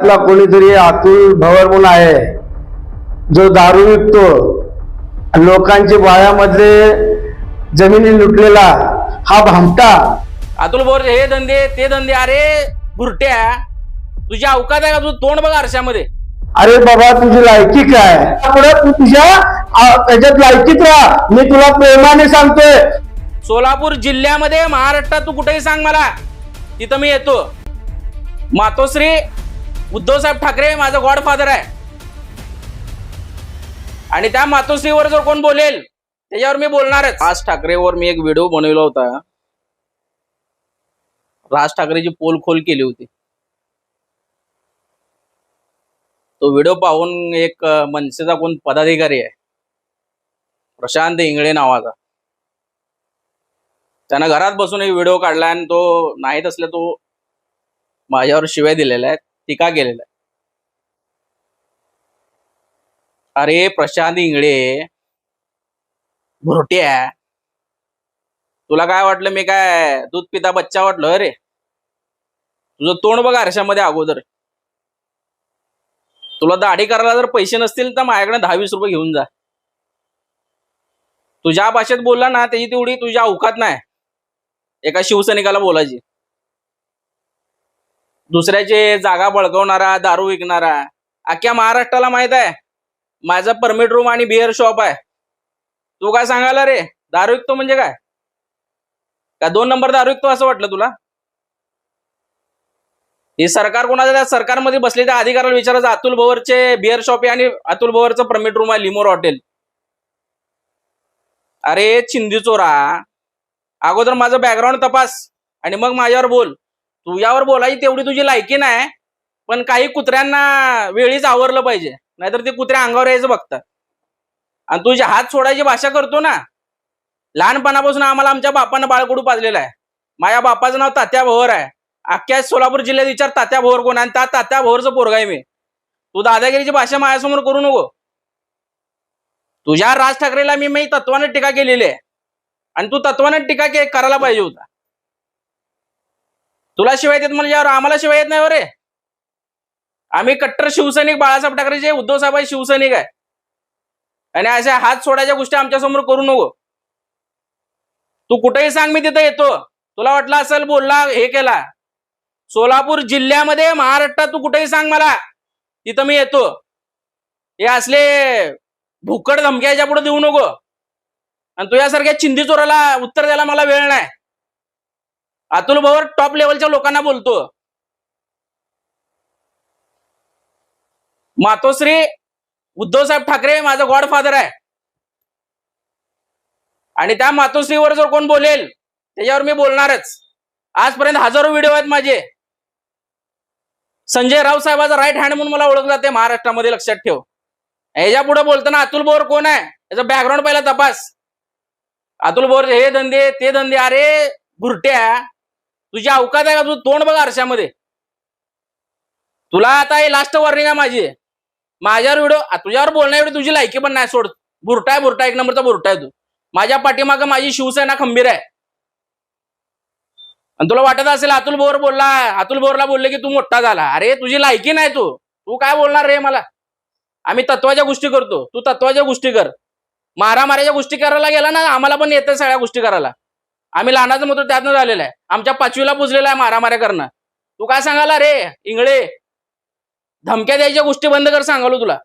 आपला कोणीतरी अतुल भवर म्हणून आहे जो दारू विकतो लोकांच्या बायामधले जमिनी लुटलेला हा भामटा. अतुल बोर हे धंदे ते धंदे अरे बुरट्या. तुझी अवकात आहे का तू तोंड बघ आरशामध्ये. अरे बाबा तुझी लायकी काय? पुढे तू तुझ्या आ, त्याच्यात लायकीत राहा. मी तुला प्रेमाने सांगतोय. सोलापूर जिल्ह्यामध्ये महाराष्ट्रात तू कुठेही सांग मला. तिथं मी येतो. मातोश्री उद्धवसाहेब ठाकरे माझा गॉडफादर आहे. आणि त्या मातोश्रीवर जर कोण बोलेल त्याच्यावर मी बोलणारच. राज ठाकरेवर मी एक व्हिडिओ बनवला होता. राज ठाकरेची पोल खोल केली होती. तो व्हिडिओ पाहून एक मनसेचा कोण पदाधिकारी आहे. प्रशांत इंगळे नावाचा. त्यानं घरात बसून एक व्हिडिओ काढला आणि तो नाहीत असल्या तो माझ्यावर शिवाय दिलेला आहे टीका केलेला आहे. अरे प्रशांत इंगळे. भुरट्या तुला काय वाटलं? मी काय दूध पिता बच्चा वाटलं अरे तुझं तोंड बघ आरशामध्ये अगोदर. तुला दाढी करायला जर पैसे नसतील तर माझ्याकडे दहावीस रुपये घेऊन जा. तुझ्या भाषेत बोलला ना त्याची तेवढी तुझ्या अवकात नाही. एका शिवसैनिकाला बोलायची. दुसऱ्याचे जागा बळकवणारा दारू विकणारा अख्ख्या महाराष्ट्राला माहीत आहे. माझं परमिट रूम आणि बिअर शॉप आहे. तू काय सांगायला रे? दारू विकतो म्हणजे काय? का दोन नंबर दारू विकतो असं वाटलं तुला? हे सरकार कोणाचं त्या सरकारमध्ये बसले त्या अधिकाऱ्याला विचारायचं अतुल भवरचे बिअर शॉप आहे आणि अतुल भवरचं परमिट रूम आहे लिमोर हॉटेल अरे चिंदी चोरा अगोदर माझं बॅकग्राऊंड तपास आणि मग माझ्यावर बोल. तुझ्यावर बोलायची तेवढी तुझी लायकी नाही पण काही कुत्र्यांना वेळीच आवरलं पाहिजे. नाहीतर ते कुत्र्या अंगावर यायचं बघतात. आणि तुझे हात सोडायची भाषा करतो ना. लहानपणापासून आम्हाला आमच्या बापानं बाळकडू पाजलेला आहे. माझ्या बापाचं नाव तात्या भोवर आहे. अख्ख्या सोलापूर जिल्ह्यात विचार तात्या भोवर कोण आणि त्या तात्या भोवरचं पोरगा आहे मी. तू दादागिरीची भाषा माझ्यासमोर करू नको. तुझ्या राज ठाकरेला मी मी तत्वानं टीका केलेली आहे. आणि तू तत्वानं टीका के करायला पाहिजे होता. तुला शिवाय देत म्हणजे यावर आम्हाला शिवाय येत नाही हो रे आम्ही कट्टर शिवसैनिक बाळासाहेब ठाकरेचे उद्धव साहेब शिवसैनिक आहे. आणि अशा हात सोडायच्या गोष्टी आमच्यासमोर करू नको. तू कुठेही सांग मी तिथं येतो. तुला वाटलं असेल बोलला हे केला. सोलापूर जिल्ह्यामध्ये महाराष्ट्रात तू कुठेही सांग मला. तिथं मी येतो. हे असले भुकड धमक्याच्या पुढे देऊ नको. आणि तुझ्यासारख्या चिंधी चोराला उत्तर द्यायला मला वेळ नाही. अतुल भवर टॉप लेवलच्या लोकांना बोलतो. मातोश्री उद्धवसाहेब ठाकरे माझा गॉडफादर आहे. आणि त्या मातोश्रीवर जर कोण बोलेल त्याच्यावर मी बोलणारच. आजपर्यंत हजारो व्हिडिओ आहेत माझे. संजय राव साहेबाचा राईट हँड म्हणून मला ओळख जाते महाराष्ट्रामध्ये लक्षात ठेव. ह्याच्या पुढे बोलताना अतुल बोर कोण आहे? याचा बॅकग्राऊंड पहिला तपास. अतुल बोर हे धंदे ते धंदे अरे बुरट्या. तुझी अवकात आहे का? तू तोंड बघा आरशामध्ये. तुला आता हे लास्ट वॉर्निंग आहे माझी. माझ्यावर व्हिडिओ तुझ्यावर बोलण्याएवढी तुझी लायकी पण नाही सोड. बुरटा आहे बुरटा एक नंबरचा बुरटा आहे तू. माझ्या पाठीमाग माझी शिवसेना खंबीर आहे. आणि तुला वाटत असेल अतुल बोर बोलला अतुल बोरला बोलले की तू मोठा झाला. अरे तुझी लायकी नाही तू. तू काय बोलणार रे मला? आम्ही तत्वाच्या गोष्टी करतो. तू तत्वाच्या गोष्टी कर. मारामाऱ्याच्या गोष्टी करायला गेला ना आम्हाला पण येतं सगळ्या गोष्टी करायला. आम्ही लहानाचं मत त्यातनं झालेलं आहे. आमच्या पाचवीला पुजलेला आहे मारामाऱ्या करणं. तू काय सांगाला रे इंगळे? धमक्या द्यायच्या गोष्टी बंद कर सांगालो तुला.